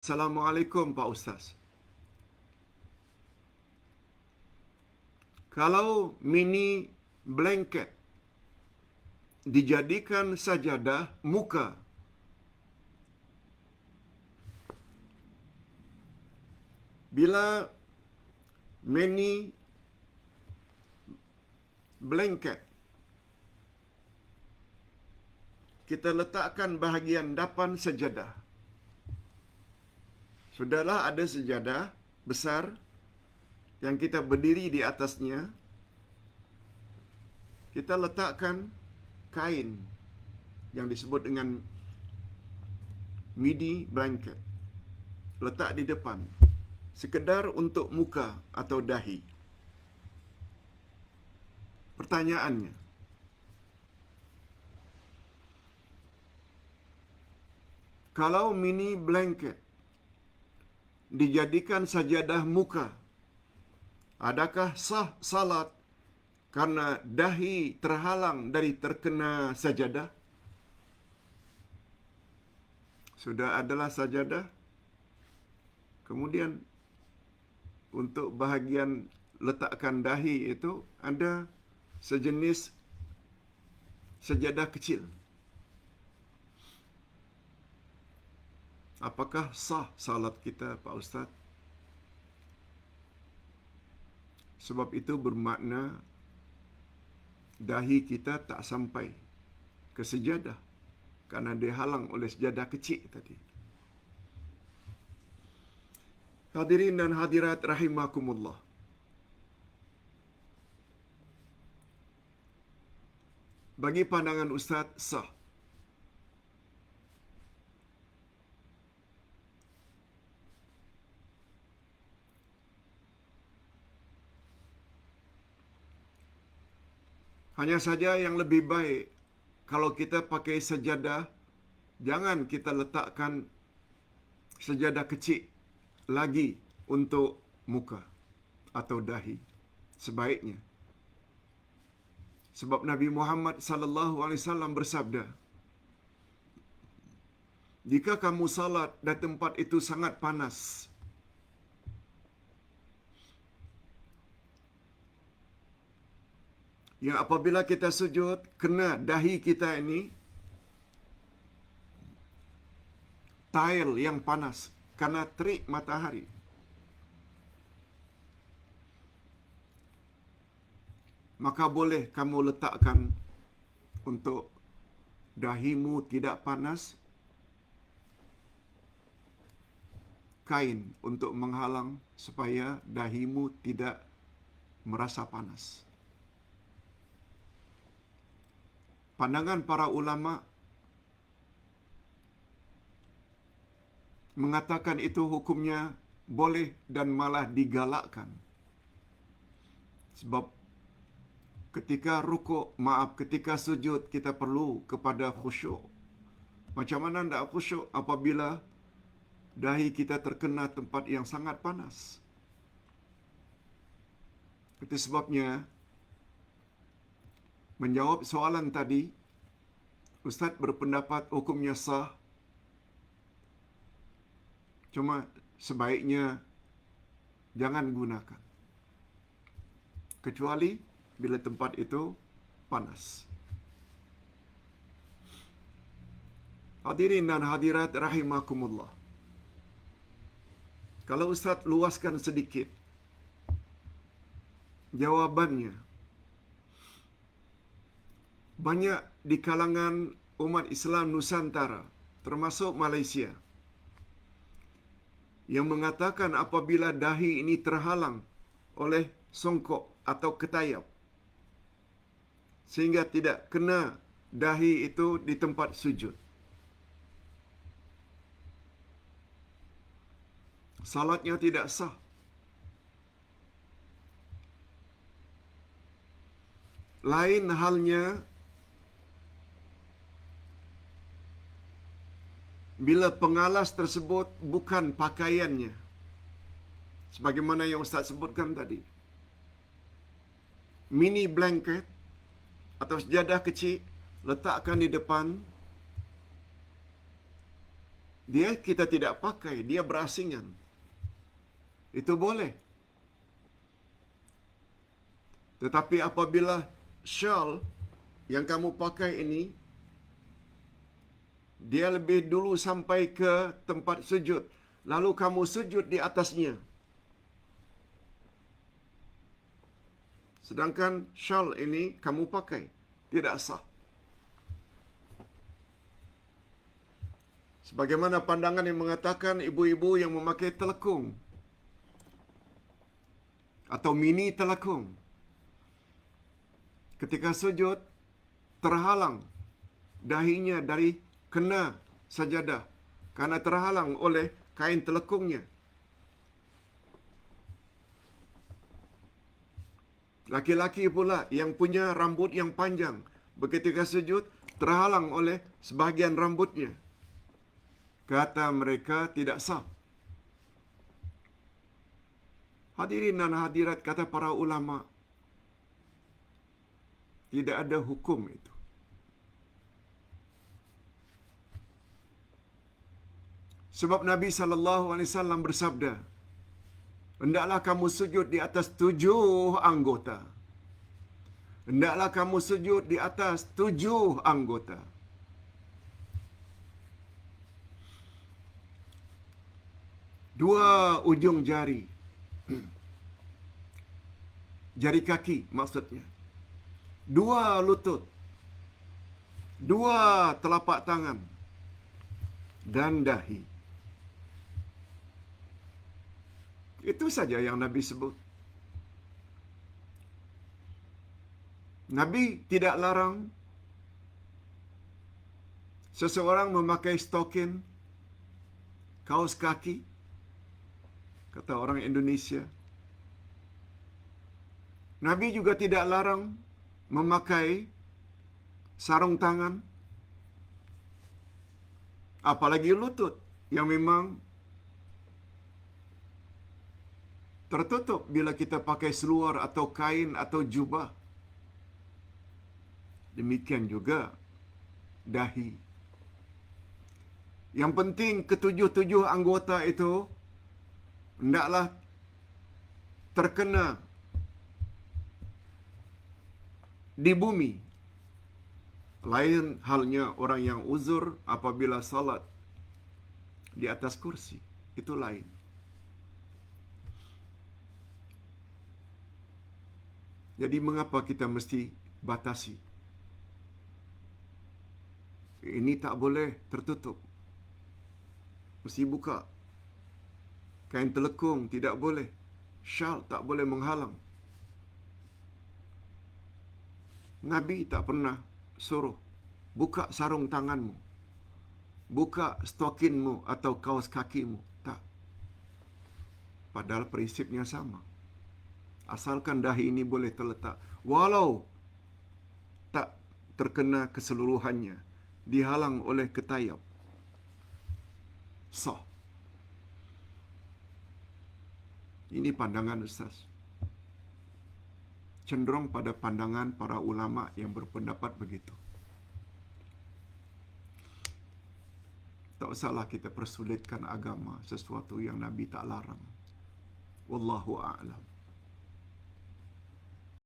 Assalamualaikum Pak Ustaz. Kalau mini blanket dijadikan sajadah muka bila mini blanket kita letakkan bahagian depan sejadah Sudahlah ada sejadah besar yang kita berdiri di atasnya. Kita letakkan kain yang disebut dengan midi blanket. Letak di depan. Sekedar untuk muka atau dahi. Pertanyaannya. Kalau mini blanket dijadikan sajadah muka. Adakah sah salat karena dahi terhalang dari terkena sajadah? Sudah adalah sajadah. Kemudian untuk bahagian letakkan dahi itu ada sejenis sejadah kecil. Apakah sah salat kita Pak Ustaz? Sebab itu bermakna dahi kita tak sampai ke sejadah kerana dihalang oleh sejadah kecil tadi. Hadirin dan hadirat rahimakumullah. Bagi pandangan Ustaz sah Hanya saja yang lebih baik kalau kita pakai sejadah, jangan kita letakkan sejadah kecil lagi untuk muka atau dahi. Sebaiknya. Sebab Nabi Muhammad sallallahu alaihi wasallam bersabda, jika kamu salat dan tempat itu sangat panas, yang apabila kita sujud kena dahi kita ini tile yang panas karena terik matahari. Maka boleh kamu letakkan untuk dahimu tidak panas kain untuk menghalang supaya dahimu tidak merasa panas. Pandangan para ulama mengatakan itu hukumnya boleh dan malah digalakkan. Sebab ketika rukuk, maaf, ketika sujud kita perlu kepada khusyuk. Macam mana tidak khusyuk apabila dahi kita terkena tempat yang sangat panas? Itu sebabnya menjawab soalan tadi, Ustaz berpendapat hukumnya sah. Cuma sebaiknya jangan gunakan. Kecuali bila tempat itu panas. Hadirin dan hadirat rahimakumullah. Kalau Ustaz luaskan sedikit jawabannya banyak di kalangan umat Islam Nusantara, termasuk Malaysia, yang mengatakan apabila dahi ini terhalang oleh songkok atau ketayap, sehingga tidak kena dahi itu di tempat sujud. Salatnya tidak sah. Lain halnya bila pengalas tersebut bukan pakaiannya. Sebagaimana yang Ustaz sebutkan tadi. Mini blanket atau sejadah kecil letakkan di depan. dia kita tidak pakai, dia berasingan. Itu boleh. Tetapi apabila shawl yang kamu pakai ini dia lebih dulu sampai ke tempat sujud, lalu kamu sujud di atasnya. Sedangkan shawl ini kamu pakai, tidak sah. Sebagaimana pandangan yang mengatakan ibu-ibu yang memakai telekung atau mini telekung ketika sujud terhalang dahinya dari kena sajadah karena terhalang oleh kain telekungnya. Laki-laki pula yang punya rambut yang panjang ketika sujud terhalang oleh sebahagian rambutnya. Kata mereka tidak sah. Hadirin dan hadirat kata para ulama tidak ada hukum itu. Sebab Nabi wasallam bersabda, "Hendaklah kamu sujud di atas tujuh anggota." Hendaklah kamu sujud di atas tujuh anggota. Dua ujung jari. Jari kaki maksudnya. Dua lutut. Dua telapak tangan. Dan dahi. Itu saja yang Nabi sebut. Nabi tidak larang seseorang memakai stokin, kaos kaki, kata orang Indonesia. Nabi juga tidak larang memakai sarung tangan, apalagi lutut yang memang tertutup bila kita pakai seluar atau kain atau jubah. Demikian juga dahi. Yang penting ketujuh-tujuh anggota itu hendaklah terkena di bumi. Lain halnya orang yang uzur apabila salat di atas kursi. Itu lain. Jadi mengapa kita mesti batasi? Ini tak boleh tertutup. Mesti buka. Kain telekung tidak boleh. Syal tak boleh menghalang. Nabi tak pernah suruh buka sarung tanganmu. Buka stokinmu atau kaos kakimu. Tak. Padahal prinsipnya sama. Asalkan dahi ini boleh terletak. Walau tak terkena keseluruhannya. Dihalang oleh ketayap. Sah. Ini pandangan Ustaz. Cenderung pada pandangan para ulama yang berpendapat begitu. Tak usahlah kita persulitkan agama sesuatu yang Nabi tak larang. Wallahu a'lam.